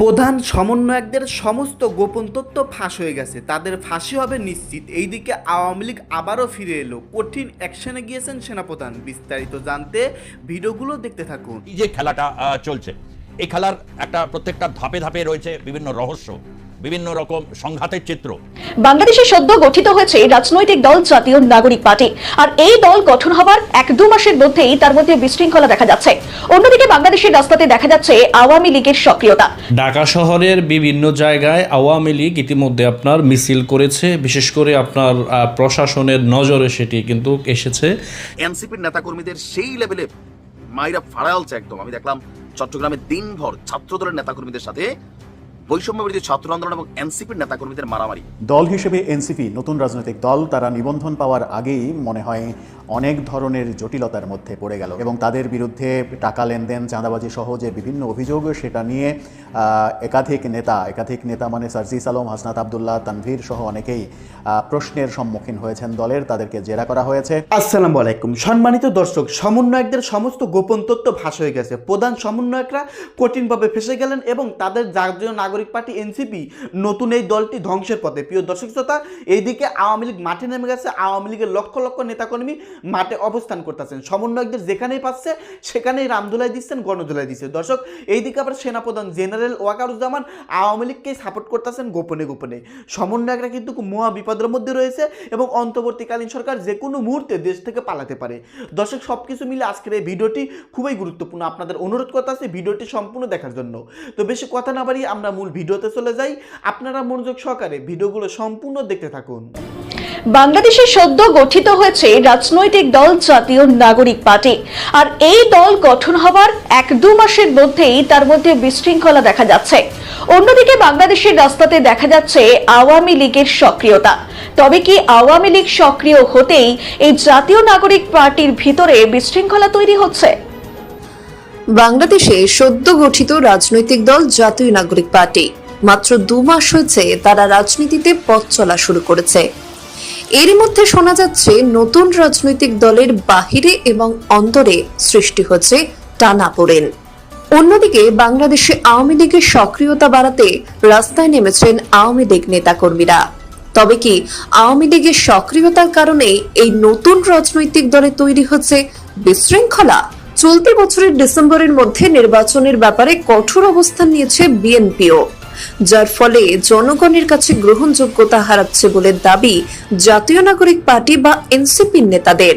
প্রধান সমন্বয়কদের সমস্ত গোপন তথ্য ফাঁস হয়ে গেছে। তাদের ফাঁসি হবে নিশ্চিত। এইদিকে আওয়ামী লীগ আবারও ফিরে এলো। কঠিন অ্যাকশনে গিয়েছেন সেনাপ্রধান। বিস্তারিত জানতে ভিডিওগুলো দেখতে থাকুন। এই যে খেলাটা চলছে, এই খেলার একটা প্রত্যেকটা ধাপে ধাপে রয়েছে বিভিন্ন রহস্য। বিভিন্ন রকম সংঘাতের চিত্র। বাংলাদেশে সদ্য গঠিত হয়েছে রাজনৈতিক দল জাতীয় নাগরিক পার্টি। আর এই দল গঠন হওয়ার এক দু মাসের মধ্যেই তার মধ্যে বিশৃঙ্খলা দেখা যাচ্ছে। অন্যদিকে বাংলাদেশের রাস্তাতে দেখা যাচ্ছে আওয়ামী লীগের সক্রিয়তা। ঢাকা শহরের বিভিন্ন জায়গায় আওয়ামী লীগ ইতিমধ্যে আপনার মিছিল করেছে। বিশেষ করে আপনার আহ, প্রশাসনের নজরে সেটি কিন্তু এসেছে। এনসিপির নেতাকর্মীদের সেই লেভেলে মাইরা ফাড়ালছে একদম আমি দেখলাম চট্টগ্রামে দিনভর ছাত্র দলের নেতাকর্মীদের সাথে বৈষম্য বিরোধী ছাত্র আন্দোলন এবং এনসিপির নেতাকর্মীদের মারামারি। দল হিসেবে এনসিপি, নতুন রাজনৈতিক দল, তারা নিবন্ধন পাওয়ার আগেই মনে হয় অনেক ধরনের জটিলতার মধ্যে পড়ে গেল এবং তাদের বিরুদ্ধে টাকা লেনদেন, চাঁদাবাজি সহ যে বিভিন্ন অভিযোগ সেটা নিয়ে একাধিক নেতা একাধিক নেতা মানে সার্জিস আলম, হাসনাত আবদুল্লাহ, তানভীর সহ অনেকেই প্রশ্নের সম্মুখীন হয়েছেন দলের, তাদেরকে জেরা করা হয়েছে। আসসালামু আলাইকুম। সম্মানিত দর্শক, সমন্বয়কদের সমস্ত গোপন তথ্য ফাঁস হয়ে গেছে। প্রধান সমন্বয়করা কঠিনভাবে ফেসে গেলেন এবং তাদের জাতীয় নাগরিক পার্টি এনসিপি নতুন এই দলটি ধ্বংসের পথে। প্রিয় দর্শক শ্রোতা, এইদিকে আওয়ামী লীগ মাঠে নেমে গেছে। আওয়ামী লীগের লক্ষ লক্ষ নেতাকর্মী মাঠে অবস্থান করতেছেন। সমন্বয়কদের যেখানেই পাচ্ছে, সেখানেই রামদোলাই দিচ্ছেন গণদোলাই দিচ্ছে দর্শক, এইদিকে আবার সেনাপ্রধান জেনারেল ওয়াকারুজ্জামান আওয়ামী লীগকে সাপোর্ট করতেছেন গোপনে গোপনে। সমন্বয়করা কিন্তু মহা বিপদের মধ্যে রয়েছে এবং অন্তর্বর্তীকালীন সরকার যে কোনো মুহূর্তে দেশ থেকে পালাতে পারে। দর্শক সব কিছু মিলে আজকের এই ভিডিওটি খুবই গুরুত্বপূর্ণ। আপনাদের অনুরোধ করতে আছে ভিডিওটি সম্পূর্ণ দেখার জন্য। তো বেশি কথা না বাড়িয়ে আমরা মূল ভিডিওতে চলে যাই। আপনারা মনোযোগ সহকারে ভিডিওগুলো সম্পূর্ণ দেখতে থাকুন। বাংলাদেশে সদ্য গঠিত হয়েছে রাজনৈতিক দল জাতীয় নাগরিক পার্টি। আর এই দল গঠন হওয়ার এক দু মাসের মধ্যেই তার মধ্যে বিশৃঙ্খলা দেখা যাচ্ছে। অন্যদিকে বাংলাদেশের রাস্তাতে দেখা যাচ্ছে আওয়ামী লীগের সক্রিয়তা। তবে কি আওয়ামী লীগ সক্রিয় হতেই এই জাতীয় নাগরিক পার্টির ভিতরে বিশৃঙ্খলা তৈরি হচ্ছে? বাংলাদেশে সদ্য গঠিত রাজনৈতিক দল জাতীয় নাগরিক পার্টি। মাত্র দু মাস হয়েছে তারা রাজনীতিতে পথ চলা শুরু করেছে। এরই মধ্যে শোনা যাচ্ছে, নতুন রাজনৈতিক দলের বাহিরে এবং অন্তরে সৃষ্টি হচ্ছে টানাপোড়েন অন্যদিকে, বাংলাদেশে আওয়ামী লীগের সক্রিয়তা বাড়াতে রাস্তায় নেমেছেন আওয়ামী লীগ নেতাকর্মীরা। তবে কি, আওয়ামী লীগের সক্রিয়তার কারণে এই নতুন রাজনৈতিক দলে তৈরি হচ্ছে বিশৃঙ্খলা? চলতি বছরের ডিসেম্বরের মধ্যে নির্বাচনের ব্যাপারে কঠোর অবস্থান নিয়েছে বিএনপিও। যার ফলে জনগণের কাছে গ্রহণযোগ্যতা হারাচ্ছে বলে দাবি জাতীয় নাগরিক পার্টি বা এনসিপির নেতাদের।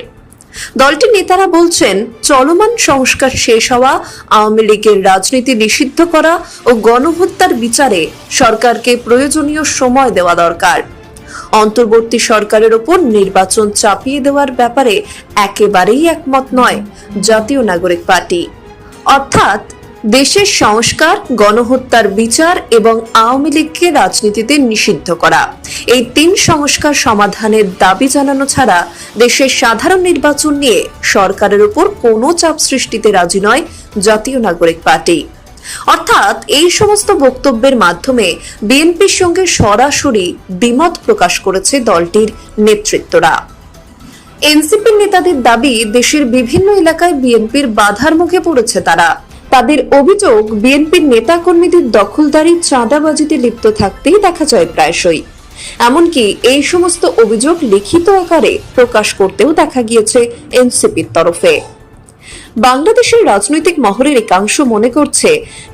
দলটির নেতারা বলছেন, চলমান সংস্কার শেষ হওয়া, আওয়ামী লীগের রাজনীতি নিষিদ্ধ করা ও গণহত্যার বিচারে সরকারকে প্রয়োজনীয় সময় দেওয়া দরকার। অন্তর্বর্তী সরকারের ওপর নির্বাচন চাপিয়ে দেওয়ার ব্যাপারে একেবারেই একমত নয় জাতীয় নাগরিক পার্টি। অর্থাৎ দেশের সংস্কার, গণহত্যার বিচার এবং আওয়ামী লীগকে রাজনীতিতে নিষিদ্ধ করা। এই তিন সংস্কার সমাধানের দাবি জানানো ছাড়া দেশের সাধারণ নির্বাচন নিয়ে সরকারের উপর কোনো চাপ সৃষ্টিতে রাজি নয় জাতীয় নাগরিক পার্টি। অর্থাৎ এই সমস্ত বক্তব্যের মাধ্যমে বিএনপির সঙ্গে সরাসরি দ্বিমত প্রকাশ করেছে দলটির নেতৃত্বরা। এনসিপির নেতাদের দাবি, দেশের বিভিন্ন এলাকায় বিএনপির বাধার মুখে পড়েছে তারা। তাদের অভিযোগ, বিএনপির নেতাকর্মীদের দখলদারি চাঁদাবাজিতে লিপ্ত থাকতেই দেখা যায় প্রায়শই। এমনকি এই সমস্ত অভিযোগ লিখিত আকারে প্রকাশ করতেও দেখা গিয়েছে এনসিপির তরফে। বাংলাদেশের রাজনৈতিক মহলের একাংশ মনে করছে,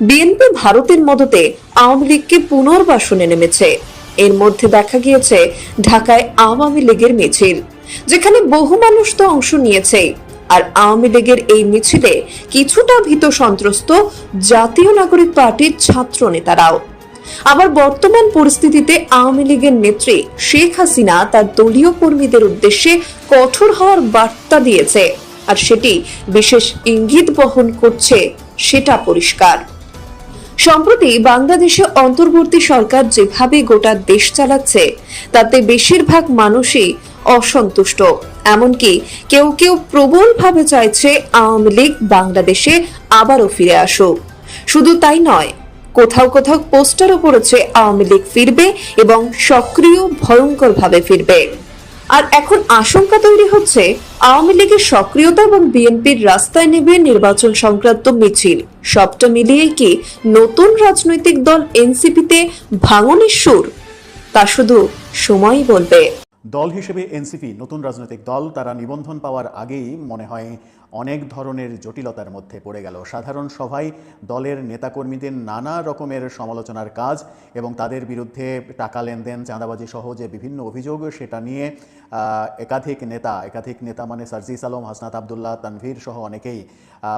বিএনপি ভারতের মদতে আওয়ামী লীগকে পুনর্বাসনে নেমেছে। এর মধ্যে দেখা গিয়েছে ঢাকায় আওয়ামী লীগের মিছিল, যেখানে বহু মানুষ তো অংশ নিয়েছে আর আওয়ামী লীগের এই মিছিলে কিছুটা ভীত সন্ত্রস্ত জাতীয় নাগরিক পার্টির ছাত্র নেতারাও। আবার বর্তমান পরিস্থিতিতে আওয়ামী লীগের নেত্রী শেখ হাসিনা তার দলীয় কর্মীদের উদ্দেশ্যে কঠোর হওয়ার বার্তা দিয়েছে আর সেটি বিশেষ ইঙ্গিত বহন করছে সেটা পরিষ্কার। সম্প্রতি বাংলাদেশে অন্তর্বর্তী সরকার যেভাবে গোটা দেশ চালাচ্ছে, তাতে বেশিরভাগ মানুষই অসন্তুষ্ট। এমনকি কেউ কেউ প্রবলভাবে চাইছে আওয়ামী লীগ বাংলাদেশে আবারও ফিরে আসুক। শুধু তাই নয়, কোথাও কোথাও পোস্টারও পড়েছে আওয়ামী লীগ ফিরবে এবং সক্রিয় ভয়ঙ্করভাবে ফিরবে। আর এখন আশঙ্কা তৈরি হচ্ছে আওয়ামী লীগের সক্রিয়তা এবং বিএনপির রাস্তায় নেবে নির্বাচন সংক্রান্ত মিছিল। সবটা মিলিয়ে কি নতুন রাজনৈতিক দল এনসিপিতে ভাঙনের সুর? তা শুধু সময়ই বলবে। দল হিসেবে এনসিপি, নতুন রাজনৈতিক দল, তারা নিবন্ধন পাওয়ার আগেই মনে হয় অনেক ধরনের জটিলতার মধ্যে পড়ে গেল। সাধারণ সভায় দলের নেতাকর্মীদের নানা রকমের সমালোচনার কাজ এবং তাদের বিরুদ্ধে টাকা লেনদেন, চাঁদাবাজি সহ যে বিভিন্ন অভিযোগ, সেটা নিয়ে একাধিক নেতা একাধিক নেতা মানে সার্জিস আলম, হাসনাত আবদুল্লাহ, তানভীর সহ অনেকেই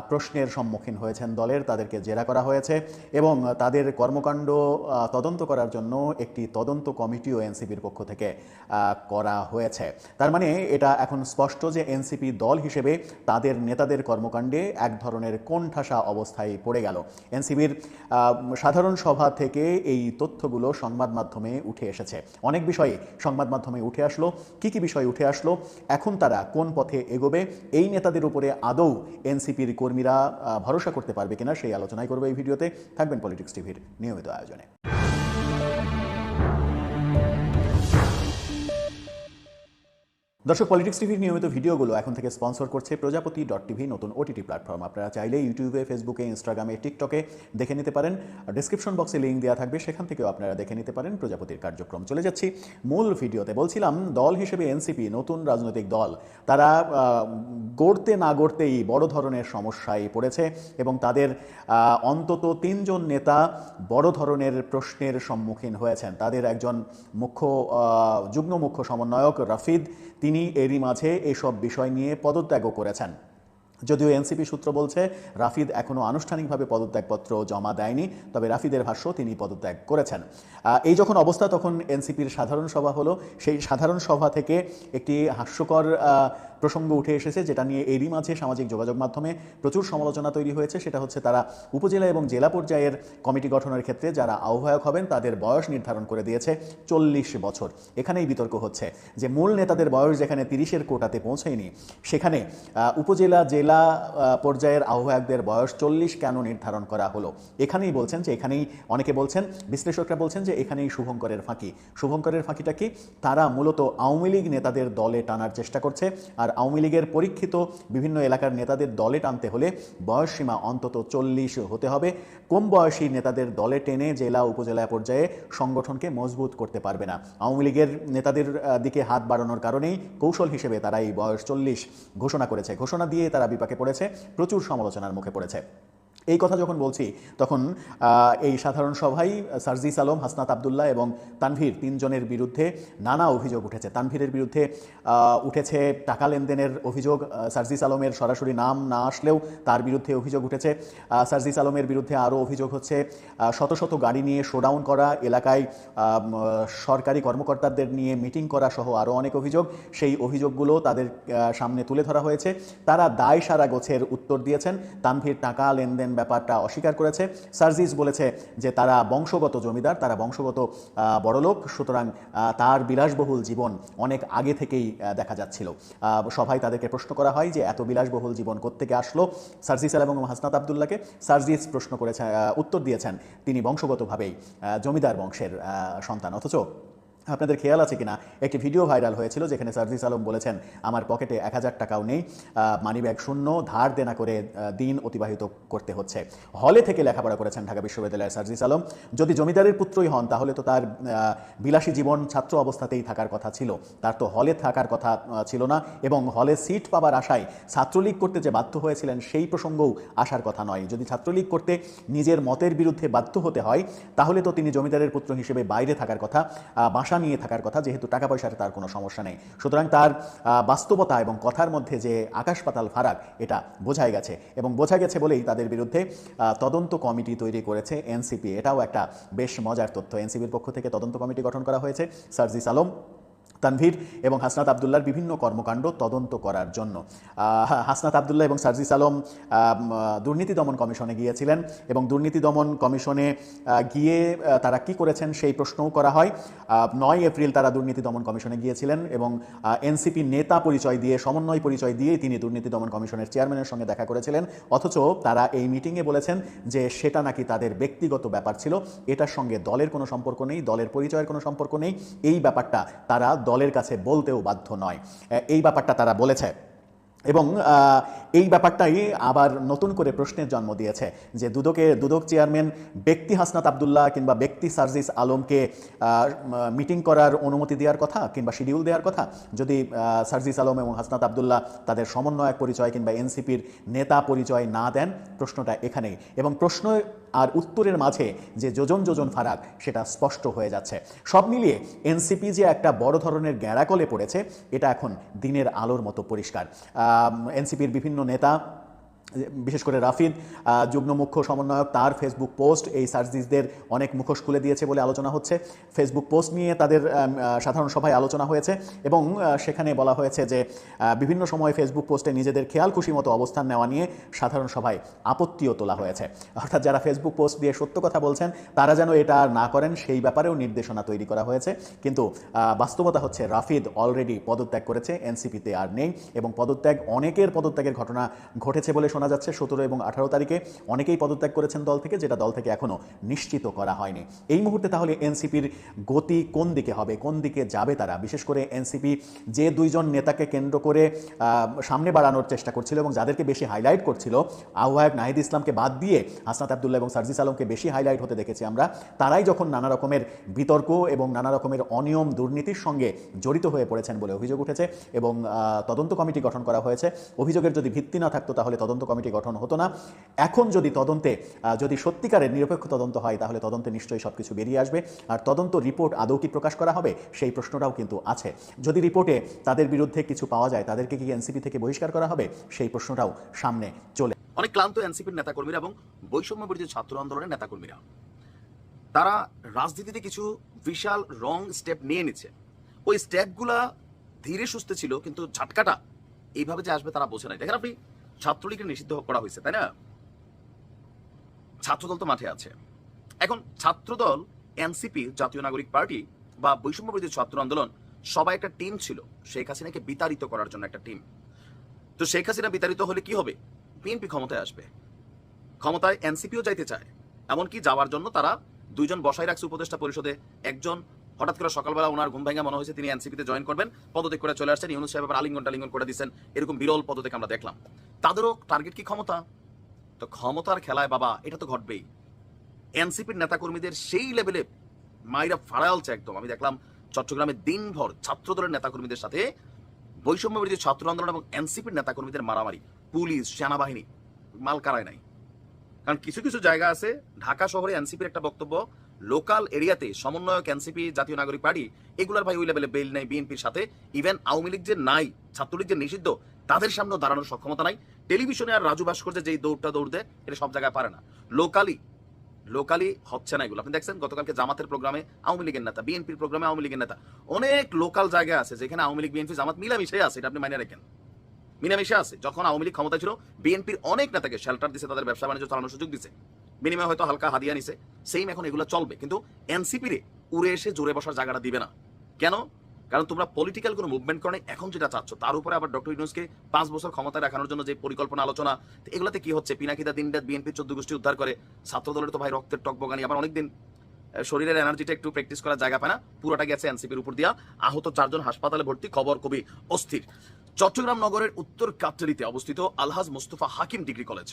প্রশ্নের সম্মুখীন হয়েছেন দলের, তাদেরকে জেরা করা হয়েছে এবং তাদের কর্মকাণ্ড তদন্ত করার জন্য একটি তদন্ত কমিটিও এনসিপির পক্ষ থেকে করা হয়েছে। তার মানে এটা এখন স্পষ্ট যে এনসিপি দল হিসেবে তাদের নেতাদের কর্মকাণ্ডে এক ধরনের কোণঠাসা অবস্থায় পড়ে গেল। এনসিবির সাধারণ সভা থেকে এই তথ্যগুলো সংবাদ মাধ্যমে উঠে এসেছে। অনেক বিষয়ে সংবাদ মাধ্যমে উঠে আসলো। কি কি বিষয় উঠে আসলো? এখন তারা কোন পথে এগোবে? এই নেতাদের উপরে আদৌ এনসিপির কর্মীরা আহ, ভরসা করতে পারবে কিনা সেই আলোচনাই করবে এই ভিডিওতে। থাকবেন পলিটিক্স টিভির নিয়মিত আয়োজনে। দর্শক পলিটিক্স টিভির নিয়মিত ভিডিওগুলো এখন থেকে স্পন্সর করছে প্রজাপতি ডট টিভি, নতুন ওটিটি প্ল্যাটফর্ম আপনারা চাইলে ইউটিউবে ফেসবুকে ইনস্টাগ্রামে টিকটকে দেখে নিতে পারেন। ডিসক্রিপশন বক্সে লিঙ্ক দেওয়া থাকবে, সেখান থেকেও আপনারা দেখে নিতে পারেন প্রজাপতির কার্যক্রম। চলে যাচ্ছি মূল ভিডিওতে। বলছিলাম, দল হিসেবে এনসিপি নতুন রাজনৈতিক দল, তারা গড়তে না গড়তেই বড় ধরনের সমস্যায় পড়েছে এবং তাদের অন্তত তিনজন নেতা বড় ধরনের প্রশ্নের সম্মুখীন হয়েছেন। তাদের একজন মুখ্য যুগ্ম মুখ্য সমন্বয়ক রাফিদ তিনি এরই মাঝে এসব বিষয় নিয়ে পদত্যাগও করেছেন। যদিও এনসিপি সূত্র বলছে, রাফিদ এখনও আনুষ্ঠানিকভাবে পদত্যাগপত্র জমা দেয়নি, তবে রাফিদের ভাষ্য তিনি পদত্যাগ করেছেন। এই যখন অবস্থা, তখন এনসিপির সাধারণ সভা হলো। সেই সাধারণ সভা থেকে একটি হাস্যকর প্রসঙ্গ উঠে এসেছে যেটা নিয়ে এরই মাঝে সামাজিক যোগাযোগ মাধ্যমে প্রচুর সমালোচনা তৈরি হয়েছে। সেটা হচ্ছে তারা উপজেলা এবং জেলা পর্যায়ের কমিটি গঠনের ক্ষেত্রে যারা আহ্বায়ক হবেন তাদের বয়স নির্ধারণ করে দিয়েছে চল্লিশ বছর। এখানেই বিতর্ক হচ্ছে যে মূল নেতাদের বয়স যেখানে তিরিশের কোটাতে পৌঁছেনি, সেখানে উপজেলা, জেলা পর্যায়ের আহ্বায়কদের বয়স চল্লিশ কেন নির্ধারণ করা হলো? এখানেই বলছেন যে এখানেই অনেকে বলছেন, বিশ্লেষকরা বলছেন যে এখানেই শুভঙ্করের ফাঁকি। শুভঙ্করের ফাঁকিটা কি? তারা মূলত আওয়ামী লীগ নেতাদের দলে টানার চেষ্টা করছে আর আওয়ামী লীগের পরীক্ষিত বিভিন্ন এলাকার নেতাদের দলে টানতে হলে বয়সসীমা অন্তত চল্লিশ হতে হবে। কম বয়সী নেতাদের দলে টেনে জেলা উপজেলা পর্যায়ে সংগঠনকে মজবুত করতে পারবে না। আওয়ামী লীগের নেতাদের দিকে হাত বাড়ানোর কারণেই কৌশল হিসেবে তারা এই বয়স চল্লিশ ঘোষণা করেছে। ঘোষণা দিয়ে তারা বিপাকে পড়েছে। প্রচুর সমালোচনার মুখে পড়েছে। এই কথা যখন বলছি, তখন এই সাধারণ সভায় সার্জিস আলম, হাসনাত আবদুল্লাহ এবং তানভীর তিনজনের বিরুদ্ধে নানা অভিযোগ উঠেছে। তানভীরের বিরুদ্ধে উঠেছে টাকা লেনদেনের অভিযোগ সার্জিস আলমের সরাসরি নাম না আসলেও তার বিরুদ্ধে অভিযোগ উঠেছে। সার্জিস আলমের বিরুদ্ধে আরও অভিযোগ হচ্ছে শত শত গাড়ি নিয়ে শোডাউন করা, এলাকায় সরকারি কর্মকর্তাদের নিয়ে মিটিং করা সহ আরও অনেক অভিযোগ। সেই অভিযোগগুলো তাদের সামনে তুলে ধরা হয়েছে। তারা দায় সারা গোছের উত্তর দিয়েছেন। তানভীর টাকা লেনদেন ব্যাপারটা অস্বীকার করেছে। সার্জিস বলেছে যে তারা বংশগত জমিদার, তারা বংশগত বড়লোক। সুতরাং তার বিলাসবহুল জীবন অনেক আগে থেকেই দেখা যাচ্ছিল। সভায় তাদেরকে প্রশ্ন করা হয় যে এত বিলাসবহুল জীবন কোত্থেকে আসলো? সার্জিস এবং হাসনাত আবদুল্লাহকে সার্জিস প্রশ্ন করেছে উত্তর দিয়েছেন। তিনি বংশগতভাবেই জমিদার বংশের সন্তান। অথচ আপনাদের খেয়াল আছে কিনা? একটি ভিডিও ভাইরাল হয়েছিল যেখানে সার্জিস আলম বলেছেন, আমার পকেটে এক হাজার টাকাও নেই মানি ব্যাগ শূন্য, ধার দেনা করে দিন অতিবাহিত করতে হচ্ছে। হলে থেকে লেখাপড়া করেছেন ঢাকা বিশ্ববিদ্যালয়ের সার্জিস আলম। যদি জমিদারের পুত্রই হন, তাহলে তো তার বিলাসী জীবন ছাত্র অবস্থাতেই থাকার কথা ছিল। তার তো হলে থাকার কথা ছিল না এবং হলে সিট পাবার আশায় ছাত্রলীগ করতে যে বাধ্য হয়েছিলেন, সেই প্রসঙ্গও আসার কথা নয়। যদি ছাত্রলীগ করতে নিজের মতের বিরুদ্ধে বাধ্য হতে হয়, তাহলে তো তিনি জমিদারের পুত্র হিসেবে বাইরে থাকার কথা। বাসা নিয়ে থাকার কথা, যেহেতু টাকা পয়সার তার কোনো সমস্যা নেই। সুতরাং তার বাস্তবতা এবং কথার মধ্যে যে আকাশ পাতাল ফারাক, এটা বোঝাই গেছে। এবং বোঝা গেছে বলেই তাদের বিরুদ্ধে তদন্ত কমিটি তৈরি করেছে এনসিপি। এটাও একটা বেশ মজার তথ্য। এনসিপির পক্ষ থেকে তদন্ত কমিটি গঠন করা হয়েছে। সার্জিস আলম তানভীর এবং হাসনাত আবদুল্লার বিভিন্ন কর্মকাণ্ড তদন্ত করার জন্য। হাসনাত আবদুল্লাহ এবং সার্জিস আলম দুর্নীতি দমন কমিশনে গিয়েছিলেন এবং দুর্নীতি দমন কমিশনে গিয়ে তারা কি করেছেন সেই প্রশ্নও করা হয়। নয় এপ্রিল তারা দুর্নীতি দমন কমিশনে গিয়েছিলেন এবং এনসিপি নেতা পরিচয় দিয়ে, সমন্বয় পরিচয় দিয়ে তিনি দুর্নীতি দমন কমিশনের চেয়ারম্যানের সঙ্গে দেখা করেছিলেন। অথচ তারা এই মিটিংয়ে বলেছেন যে সেটা নাকি তাদের ব্যক্তিগত ব্যাপার ছিল, এটার সঙ্গে দলের কোনো সম্পর্ক নেই, দলের পরিচয়ের কোনো সম্পর্ক নেই। এই ব্যাপারটা তারা দলের কাছে বলতেও বাধ্য নয়। এই ব্যাপারটা তারা বলেছে। এবং এই ব্যাপারটাই আবার নতুন করে প্রশ্নের জন্ম দিয়েছে যে দুদকে, দুদক চেয়ারম্যান ব্যক্তি হাসনাত আবদুল্লাহ কিংবা ব্যক্তি সার্জিস আলমকে মিটিং করার অনুমতি দেওয়ার কথা কিংবা শিডিউল দেওয়ার কথা, যদি সার্জিস আলম এবং হাসনাত আবদুল্লাহ তাদের সমন্বয়ক পরিচয় কিংবা এনসিপির নেতা পরিচয় না দেন, প্রশ্নটা এখানেই। এবং প্রশ্ন আর উত্তরের মাঝে যে যোজন যোজন ফারাক, সেটা স্পষ্ট হয়ে যাচ্ছে। সব মিলিয়ে এনসিপি যে একটা বড় ধরনের গ্যাড়াকলে পড়েছে, এটা এখন দিনের আলোর মতো পরিষ্কার। এনসিপির বিভিন্ন নেতা বিশেষ করে রাফিদ যুগ্ম মুখ্য সমন্বয়ক তার ফেসবুক পোস্ট এই সার্জিসদের অনেক মুখোশ খুলে দিয়েছে বলে আলোচনা হচ্ছে। ফেসবুক পোস্ট নিয়ে তাদের সাধারণ সভায় আলোচনা হয়েছে এবং সেখানে বলা হয়েছে যে বিভিন্ন সময় ফেসবুক পোস্টে নিজেদের খেয়াল খুশি মতো অবস্থান নেওয়া নিয়ে সাধারণ সভায় আপত্তিও তোলা হয়েছে। অর্থাৎ যারা ফেসবুক পোস্ট দিয়ে সত্য কথা বলছেন, তারা যেন এটা না করেন, সেই ব্যাপারেও নির্দেশনা তৈরি করা হয়েছে। কিন্তু বাস্তবতা হচ্ছে রাফিদ অলরেডি পদত্যাগ করেছে এনসিপিতে আর নেই এবং পদত্যাগ, অনেকের পদত্যাগের ঘটনা ঘটেছে বলে শোনা যাচ্ছে সতেরো এবং আঠারো তারিখে। অনেকেই পদত্যাগ করেছেন দল থেকে, যেটা দল থেকে এখনও নিশ্চিত করা হয়নি। এই মুহূর্তে তাহলে এনসিপির গতি কোন দিকে হবে? কোন দিকে যাবে তারা? বিশেষ করে এনসিপি যে দুইজন নেতাকে কেন্দ্র করে সামনে বাড়ানোর চেষ্টা করছিল এবং যাদেরকে বেশি হাইলাইট করছিল, আহ্বায়ক নাহিদ ইসলামকে বাদ দিয়ে হাসনাত আবদুল্লাহ এবং সার্জিস আলমকে বেশি হাইলাইট হতে দেখেছি আমরা। তারাই যখন নানা রকমের বিতর্ক এবং নানা রকমের অনিয়ম, দুর্নীতির সঙ্গে জড়িত হয়ে পড়েছেন বলে অভিযোগ উঠেছে এবং তদন্ত কমিটি গঠন করা হয়েছে। অভিযোগের যদি ভিত্তি না থাকতো তাহলে তদন্ত কমিটি গঠন হতো না। এখন যদি তদন্তে যদি সত্যিকারের নিরপেক্ষ তদন্ত হয়, তাহলে তদন্তে নিশ্চয়ই সব কিছু বেরিয়ে আসবে। আর তদন্ত রিপোর্ট আদৌ কি প্রকাশ করা হবে, সেই প্রশ্নটাও কিন্তু আছে। যদি রিপোর্টে তাদের বিরুদ্ধে কিছু পাওয়া যায়, তাদেরকে কি এনসিপি থেকে বহিষ্কার করা হবে, সেই প্রশ্নটাও সামনে চলে অনেক ক্লান্ত এনসিপির নেতাকর্মীরা এবং বৈষম্য বিরোধী ছাত্র আন্দোলনের নেতাকর্মীরা। তারা রাজনীতিতে কিছু বিশাল রং স্টেপ নিয়ে নিচ্ছে। ওই স্টেপগুলা ধীরে সুস্থে ছিল, কিন্তু ঝাটকাটা এইভাবে যে আসবে তারা বোঝে নাই দেখেন আপনি ছাত্রলীগের নিষিদ্ধ করা হয়েছে, তাই না? ছাত্রদল তো মাঠে আছে। এখন ছাত্রদল, এনসিপি, জাতীয় নাগরিক পার্টি বা বৈষম্য বিরোধী ছাত্র আন্দোলন, সবাই একটা টিম ছিল। শেখ হাসিনাকে বিতাড়িত করার জন্য একটা টিম। তো শেখ হাসিনা বিতাড়িত হলে কি হবে? বিএনপি ক্ষমতায় আসবে। ক্ষমতায় এনসিপিও যাইতে চায়। এমনকি যাওয়ার জন্য তারা দুইজন বসাই রাখছে উপদেষ্টা পরিষদে, একজন হঠাৎ করে সকালবেলা ওনার ঘুম ভেঙে মনে হয়েছে তিনি এনসিপিতে জয়েন করবেন, পদত্যাগ করে চলে আসছেন, ইউনুস সাহেব আলিঙ্গন টালিঙ্গন করে দিচ্ছেন, এরকম বিরল পদত্যাগ আমরা দেখলাম। তাদেরও টার্গেট কি ক্ষমতা? তো ক্ষমতার খেলায় বাবা, এটা তো ঘটবেই। এনসিপির নেতাকর্মীদের সেই লেভেলে মাইরা ফাড়ালছে একদম। আমি দেখলাম চট্টগ্রামে দিনভর ছাত্রদলের নেতাকর্মীদের সাথে বৈষম্য বিরোধী ছাত্র আন্দোলন এবং এনসিপির নেতাকর্মীদের মারামারি, পুলিশ, সেনাবাহিনী, মাল কারায় নাই। কারণ কিছু কিছু জায়গা আছে, ঢাকা শহরে এনসিপির একটা বক্তব্য লোকাল এরিয়াতে সমন্বয়ক এনসিপি, জাতীয় নাগরিক পার্টি, এগুলার ভাই ওই লেভেলে বেল নাই, বিএনপির সাথে। ইভেন আওয়ামী লীগ যে নাই, ছাত্রলীগ যে নিষিদ্ধ, তাদের সামনেও দাঁড়ানোর সক্ষমতা নাই। টেলিভিশনে আর রাজু ভাস্কর যেই দৌড়টা দৌড় দেয়, এটা সব জায়গায় পারে না। লোকালি লোকালি হচ্ছে না এগুলো। আপনি দেখছেন, গতকালকে জামাতের প্রোগ্রামে আওয়ামী লীগের নেতা, বিএনপির প্রোগ্রামে আওয়ামী লীগের নেতা। অনেক লোকাল জায়গা আছে যেখানে আওয়ামী লীগ, বিএনপি, জামাত মিলামিশে আছে, এটা আপনি মাইনে রাখেন। মিলামিশে আছে। যখন আওয়ামী লীগ ক্ষমতা ছিল, বিএনপির অনেক নেতাকে শেল্টার দিছে, তাদের ব্যবসা বাণিজ্য চালানোর সুযোগ দিছে। বিনিময়ে হয়তো হালকা হাদিয়া নিছে। সেম এখন এগুলো চলবে, কিন্তু এনসিপি রে উড়ে এসে জোরে বসার জায়গাটা দিবে না। কেন? কারণ তোমরা পলিটিক্যাল কোনো মুভমেন্ট করে এখন যেটা চাচ্ছ, তার উপরে আবার ডক্টর ইউনুসকে পাঁচ বছর ক্ষমতায় রাখানোর জন্য যে পরিকল্পনা, আলোচনা এগুলোতে কি হচ্ছে? পিনাকিদা দিন রাত বিএনপি চোদ্দ গোষ্ঠী উদ্ধার করে ছাত্র দলের তো ভাই রক্তের টকবগানি আবার অনেকদিন শরীরের এনার্জিটা একটু প্র্যাকটিস করার জায়গা পায় না, পুরোটা গেছে এনসিপির উপর দিয়া, আহত চারজন হাসপাতালে ভর্তি, খবর কবি অস্থির। চট্টগ্রাম নগরের উত্তর কাপ্তারিতে অবস্থিত আলহাজ মোস্তফা হাকিম ডিগ্রি কলেজ।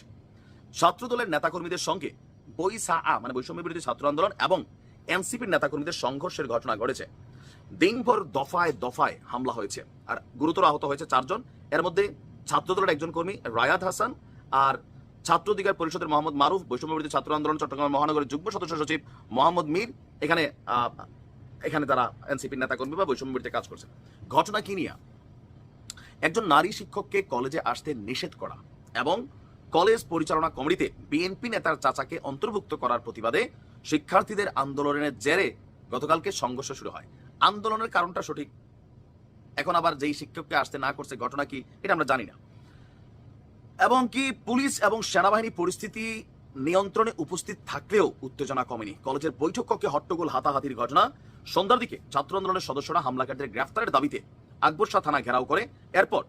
ছাত্রদলের নেতাকর্মীদের সঙ্গে বৈসা আ মানে বৈষম্য বিরোধী ছাত্র আন্দোলন এবং এনসিপির নেতাকর্মীদের সংঘর্ষের ঘটনা ঘটেছে। দিনভর দফায় দফায় হামলা হয়েছে আর গুরুতর আহত হয়েছে চারজন। এর মধ্যে ছাত্রদলের একজন কর্মী রায়াত হাসান আর ছাত্র অধিকার পরিষদের মোহাম্মদ মারুফ, বৈষম্য বিরোধী ছাত্র আন্দোলন চট্টগ্রাম মহানগরের যুগ্ম সদস্য সচিব মোহাম্মদ মীর এখানে এখানে তারা এনসিপির নেতাকর্মী বা বৈষম্য বিরোধী কাজ করছে। ঘটনা কি নিয়ে? একজন নারী শিক্ষককে কলেজে আসতে নিষেধ করা এবং কলেজ পরিচালনা কমিটিতে বিএনপি নেতার চাচাকে অন্তর্ভুক্ত করার প্রতিবাদে শিক্ষার্থীদের আন্দোলনের জেরে গতকালকে সংঘর্ষ শুরু হয়। আন্দোলনের কারণটা সঠিক। এখন আবার যেই শিক্ষককে আসতে না করছে ঘটনা কি, এটা আমরা জানি না। এবং কি পুলিশ এবং সেনাবাহিনী পরিস্থিতি নিয়ন্ত্রণে উপস্থিত থাকলেও উত্তেজনা কমেনি। কলেজের বৈঠক কক্ষে হট্টগোল হাতাহাতির ঘটনা। সন্ধ্যার দিকে ছাত্র আন্দোলনের সদস্যরা হামলাকারীদের গ্রেফতারের দাবিতে আকবর শাহ থানা ঘেরাও করে। এরপর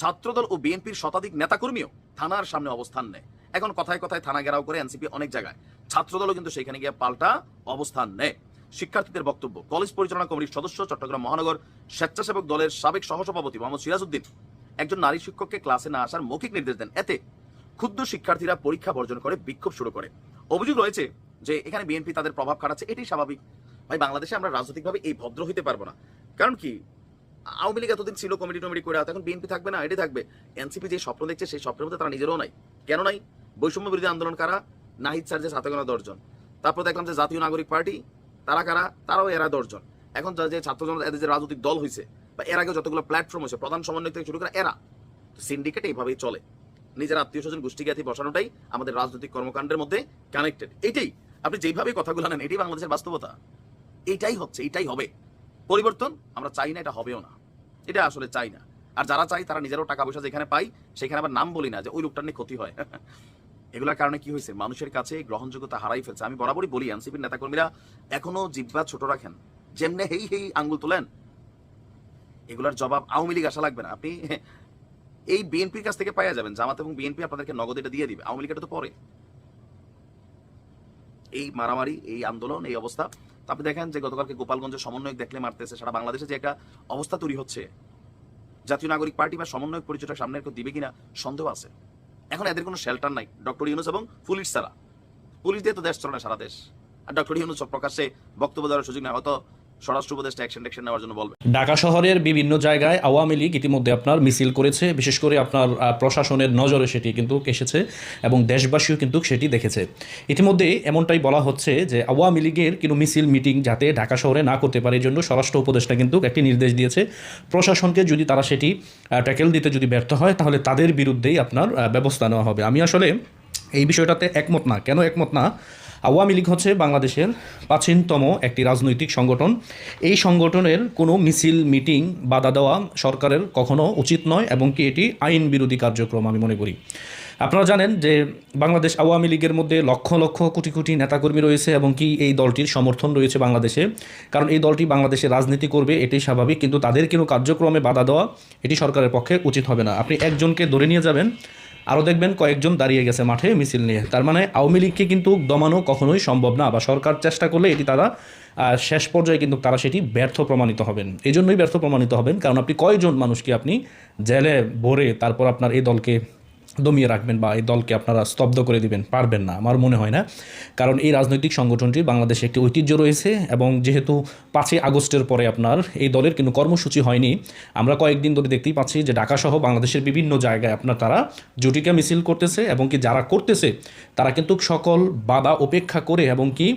ছাত্রদল ও বিএনপির শতাধিক নেতাকর্মীও থানার সামনে অবস্থান নেয়। এখন কথায় কথায় থানা ঘেরাও করে এনসিপি অনেক জায়গায়। ছাত্রদলও কিন্তু সেখানে গিয়ে পাল্টা অবস্থান নেয়। শিক্ষার্থীদের বক্তব্য, কলেজ পরিচালনা কমিটির সদস্য চট্টগ্রাম মহানগর স্বেচ্ছাসেবক দলের সাবেক সহসভাপতি মোহাম্মদ সিরাজউদ্দিন একজন নারী শিক্ষককে ক্লাসে না আসার মৌখিক নির্দেশ দেন। এতে ক্ষুদ্র শিক্ষার্থীরা পরীক্ষা বর্জন করে, বিক্ষোভ শুরু করে। অভিযোগ রয়েছে যে এখানে বিএনপি তাদের প্রভাব খাটাচ্ছে, এটাই স্বাভাবিক। ভাই, বাংলাদেশে আমরা রাজনৈতিকভাবে এই ভদ্র হইতে পারব না। কারণ কি? আওয়ামী লীগ এতদিন ছিল কমিটি টমিটি করে এখন বিএনপি থাকবে না, এটাই থাকবে। এনসিপি যে স্বপ্ন দেখছে, সেই স্বপ্নের মধ্যে তারা নিজেরও নাই। কেন নাই? বৈষম্য বিরোধী আন্দোলন কারা? নাহিদ স্যার যে সাথে গোনা দশজন। তারপর দেখলাম যে জাতীয় নাগরিক পার্টি, তারা কারা? তারাও এরা দশজন। এখন যে ছাত্র জনতা, এদের যে রাজনৈতিক দল হয়েছে বা এর আগে যতগুলো প্ল্যাটফর্ম হয়েছে প্রধান সমন্বয় থেকে শুরু করে এরা সিন্ডিকেট এইভাবেই চলে। নিজের আত্মীয় স্বজন গোষ্ঠী জ্ঞাতি বসানোটাই আমাদের রাজনৈতিক কর্মকাণ্ডের মধ্যে কানেক্টেড এটাই, আপনি যেভাবে কথাগুলো নেন এটাই বাংলাদেশের বাস্তবতা। এটাই হচ্ছে, এটাই হবে। পরিবর্তন আমরা চাই না, এটা হবেও না। এটা আসলে চাই না। আর যারা চাই তারা নিজেরও টাকা পয়সা যেখানে পাই সেখানে আবার নাম বলি না যে ওই লোকটার নিয়ে ক্ষতি হয়। এগুলোর কারণে কি হয়েছে? মানুষের কাছে গ্রহণযোগ্যতা হারাই ফেলছে। আমি বরাবরই বলি, এনসিপির নেতাকর্মীরা এখনও জিব্বা ছোট রাখেন। যেমনে হেই হেই আঙ্গুল তোলেন, এগুলোর জবাব আওয়ামী লীগ আসা লাগবে না। আপনি এই বিএনপির কাছ থেকে পাইয়া যাবেন। জামাত এবং বিএনপি আপনাদেরকে নগদ এটা দিয়ে দিবে। আওয়ামী লীগ এটা তো পরে। এই মারামারি, এই আন্দোলন, এই অবস্থা তো আপনি দেখেন যে গতকালকে গোপালগঞ্জের সমন্বয়ক দেখলে মারতেছে, সারা বাংলাদেশে যে একটা অবস্থা তৈরি হচ্ছে। জাতীয় নাগরিক পার্টি বা সমন্বয়ক পরিচয়টা সামনে কেউ দিবে কিনা সন্দেহ আছে। এখন এদের কোনো শেল্টার নাই, ডক্টর ইউনুস এবং পুলিশ ছাড়া। পুলিশ দিয়ে তো দেশ চলে সারা দেশ। আর ডক্টর ইউনুস প্রকাশ্যে বক্তব্য দেওয়ার সুযোগ নেই। হয়তো স্বরাষ্ট্র উপদেষ্টা অ্যাকশন ট্যাকশন নেওয়ার জন্য বলবে। ঢাকা শহরের বিভিন্ন জায়গায় আওয়ামী লীগ ইতিমধ্যে আপনার মিছিল করেছে, বিশেষ করে আপনার প্রশাসনের নজরে সেটি কিন্তু এসেছে এবং দেশবাসীও কিন্তু সেটি দেখেছে। ইতিমধ্যে এমনটাই বলা হচ্ছে যে আওয়ামী লীগের কিন্তু মিছিল, মিটিং যাতে ঢাকা শহরে না করতে পারে এই জন্য স্বরাষ্ট্র উপদেষ্টা কিন্তু একটি নির্দেশ দিয়েছে। প্রশাসনকে যদি তারা সেটি ট্যাকেল দিতে যদি ব্যর্থ হয়, তাহলে তাদের বিরুদ্ধেই আপনার ব্যবস্থা নেওয়া হবে। আমি আসলে এই বিষয়টাতে একমত না। কেন একমত না? আওয়ামী লীগ হচ্ছে বাংলাদেশের প্রাচীনতম একটি রাজনৈতিক সংগঠন। এই সংগঠনের কোনো মিছিল, মিটিং বাধা দেওয়া সরকারের কখনো উচিত নয় এবং কি এটি আইন বিরোধী কার্যক্রম আমি মনে করি। আপনারা জানেন যে বাংলাদেশ আওয়ামী লীগের মধ্যে লক্ষ লক্ষ, কোটি কোটি নেতাকর্মী রয়েছে এবং কি এই দলটির সমর্থন রয়েছে বাংলাদেশে। কারণ এই দলটি বাংলাদেশে রাজনীতি করবে, এটাই স্বাভাবিক, কিন্তু তাদের কোনো কার্যক্রমে বাধা দেওয়া এটি সরকারের পক্ষে উচিত হবে না। আপনি একজনকে ধরে নিয়ে যাবেন আরও দেখবেন কয়েকজন দাঁড়িয়ে গেছে মাঠে মিছিল নিয়ে। তার মানে আওয়ামী লীগকে কিন্তু দমানো কখনোই সম্ভব না বা সরকার চেষ্টা করলে এটি তারা শেষ পর্যায়ে কিন্তু তারা সেটি ব্যর্থ প্রমাণিত হবেন। এই জন্যই ব্যর্থ প্রমাণিত হবেন, কারণ আপনি কয়জন মানুষকে আপনি জেলে ভরে তারপর আপনার এই দলকে দমিয়ে রাখবেন বা এই দলকে আপনারা স্তব্ধ করে দিবেন, পারবেন না। আমার মনে হয় না। কারণ এই রাজনৈতিক সংগঠনটি বাংলাদেশে একটি ঐতিহ্য রয়েছে এবং যেহেতু পাঁচই আগস্টের পরে আপনার এই দলের কিন্তু কর্মসূচি হয়নি, আমরা কয়েকদিন ধরে দেখতেই পাচ্ছি যে ঢাকাসহ বাংলাদেশের বিভিন্ন জায়গায় আপনার তারা জুটিকা মিছিল করতেছে এবং কি যারা করতেছে, তারা কিন্তু সকল বাধা উপেক্ষা করে এবং কি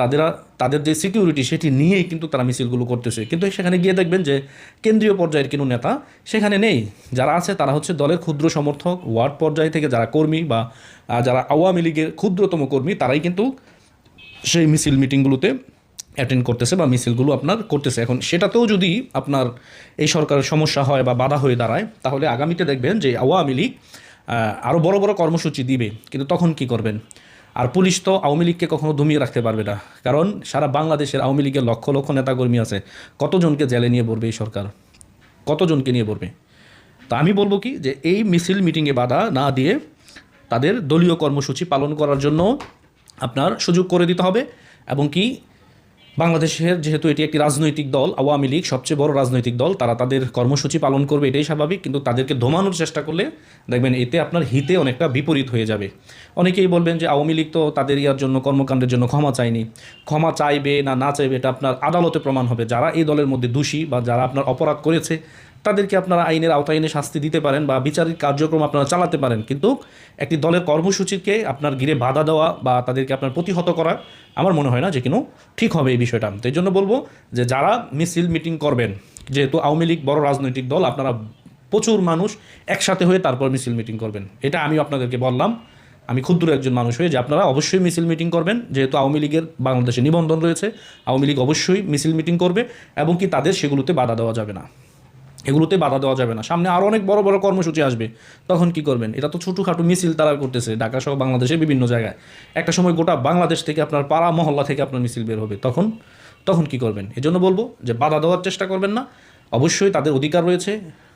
তাদের তাদের যে সিকিউরিটি সেটি নিয়েই কিন্তু তারা মিছিলগুলো করতেছে। কিন্তু সেখানে গিয়ে দেখবেন যে কেন্দ্রীয় পর্যায়ের কোনো নেতা সেখানে নেই। যারা আছে তারা হচ্ছে দলের ক্ষুদ্র সমর্থক, ওয়ার্ড পর্যায় থেকে যারা কর্মী বা যারা আওয়ামী লীগের ক্ষুদ্রতম কর্মী, তারাই কিন্তু সেই মিছিল মিটিংগুলোতে অ্যাটেন্ড করতেছে বা মিছিলগুলো আপনার করতেছে। এখন সেটাতেও যদি আপনার এই সরকারের সমস্যা হয় বা বাধা হয়ে দাঁড়ায়, তাহলে আগামীতে দেখবেন যে আওয়ামী লীগ আরও বড় বড় কর্মসূচি দিবে। কিন্তু তখন কি করবেন? আর পুলিশ তো আওয়ামী লীগকে কখনো দমিয়ে রাখতে পারবে না। কারণ সারা বাংলাদেশের আওয়ামী লীগের লক্ষ লক্ষ নেতাকর্মী আছে। কতজনকে জেলে নিয়ে পড়বে এই সরকার? কতজনকে নিয়ে পড়বে? তা আমি বলব কি যে এই মিছিল মিটিংয়ে বাধা না দিয়ে তাদের দলীয় কর্মসূচি পালন করার জন্য আপনার সুযোগ করে দিতে হবে। এবং কি বাংলাদেশের যেহেতু এটি একটি রাজনৈতিক দল, আওয়ামী লীগ সবচেয়ে বড় রাজনৈতিক দল, তারা তাদের কর্মসূচি পালন করবে, এটাই স্বাভাবিক। কিন্তু তাদেরকে ধোমানোর চেষ্টা করলে দেখবেন এতে আপনার হিতে অনেকটা বিপরীত হয়ে যাবে। অনেকেই বলবেন যে আওয়ামী লীগ তো তাদের ইয়ার জন্য, কর্মকাণ্ডের জন্য ক্ষমা চায়নি। ক্ষমা চাইবে না না চাইবে, এটা আপনার আদালতে প্রমাণ হবে। যারা এই দলের মধ্যে দোষী বা যারা আপনার অপরাধ করেছে তাদেরকে আপনারা আইনের আওতায় এনে শাস্তি দিতে পারেন বা বিচারিক কার্যক্রম আপনারা চালাতে পারেন। কিন্তু একটি দলের কর্মসূচিকে আপনার ঘিরে বাধা দেওয়া বা তাদেরকে আপনার প্রতিহত করা আমার মনে হয় না যে কেন ঠিক হবে এই বিষয়টা। তো এই জন্য বলব যে যারা মিছিল মিটিং করবেন, যেহেতু আওয়ামী লীগ বড় রাজনৈতিক দল, আপনারা প্রচুর মানুষ একসাথে হয়ে তারপর মিছিল মিটিং করবেন। এটা আমি আপনাদেরকে বললাম। আমি ক্ষুদ্র একজন মানুষ হয়ে যে আপনারা অবশ্যই মিছিল মিটিং করবেন, যেহেতু আওয়ামী লীগের বাংলাদেশে নিবন্ধন রয়েছে, আওয়ামী লীগ অবশ্যই মিছিল মিটিং করবে এবং কি তাদের সেগুলোতে বাধা দেওয়া যাবে না। এগুলোতে বাধা দেওয়া যাবে না। সামনে আরও অনেক বড় বড় কর্মসূচি আসবে। তখন কি করবেন? এটা তো ছোটোখাটো মিছিল তারা করতেছে ঢাকা সহ বাংলাদেশের বিভিন্ন জায়গায়। একটা সময় গোটা বাংলাদেশ থেকে আপনার পাড়া মহল্লা থেকে আপনার মিছিল বের হবে। তখন তখন কি করবেন? এজন্য বলব যে বাধা দেওয়ার চেষ্টা করবেন না। অবশ্যই তাদের অধিকার রয়েছে।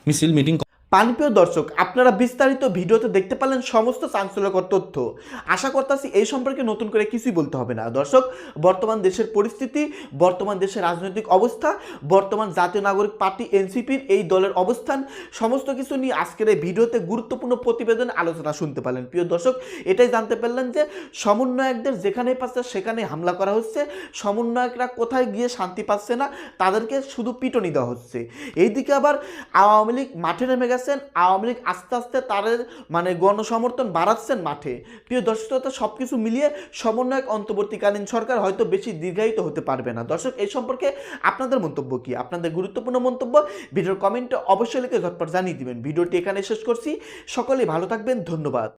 মিছিল, মিটিং পানিপ্রিয় দর্শক, আপনারা বিস্তারিত ভিডিওতে দেখতে পেলেন সমস্ত চাঞ্চল্যকর তথ্য। আশা করতেছি এই সম্পর্কে নতুন করে কিছুই বলতে হবে না। দর্শক, বর্তমান দেশের পরিস্থিতি, বর্তমান দেশের রাজনৈতিক অবস্থা, বর্তমান জাতীয় নাগরিক পার্টি এনসিপির এই দলের অবস্থান, সমস্ত কিছু নিয়ে আজকের এই ভিডিওতে গুরুত্বপূর্ণ প্রতিবেদন আলোচনা শুনতে পারলেন। প্রিয় দর্শক, এটাই জানতে পারলেন যে সমন্বয়কদের যেখানে পাচ্ছে সেখানে হামলা করা হচ্ছে, সমন্বয়করা কোথায় গিয়ে শান্তি পাচ্ছে না, তাদেরকে শুধু পিটনি দেওয়া হচ্ছে। এইদিকে আবার আওয়ামী লীগ মাঠে নেমে গেছেন আওয়ামী লীগ আস্তে আস্তে তাদের মানে গণসমর্থন বাড়াচ্ছেন মাঠে। প্রিয় দর্শকতা সব কিছু মিলিয়ে সমন্বয়ক অন্তর্বর্তীকালীন সরকার হয়তো বেশি দীর্ঘায়িত হতে পারবে না। দর্শক, এই সম্পর্কে আপনাদের মন্তব্য কি? আপনাদের গুরুত্বপূর্ণ মন্তব্য ভিডিওর কমেন্টে অবশ্যই লিখে ঝটপট জানিয়ে দিবেন। ভিডিওটি এখানে শেষ করছি। সকলেই ভালো থাকবেন। ধন্যবাদ।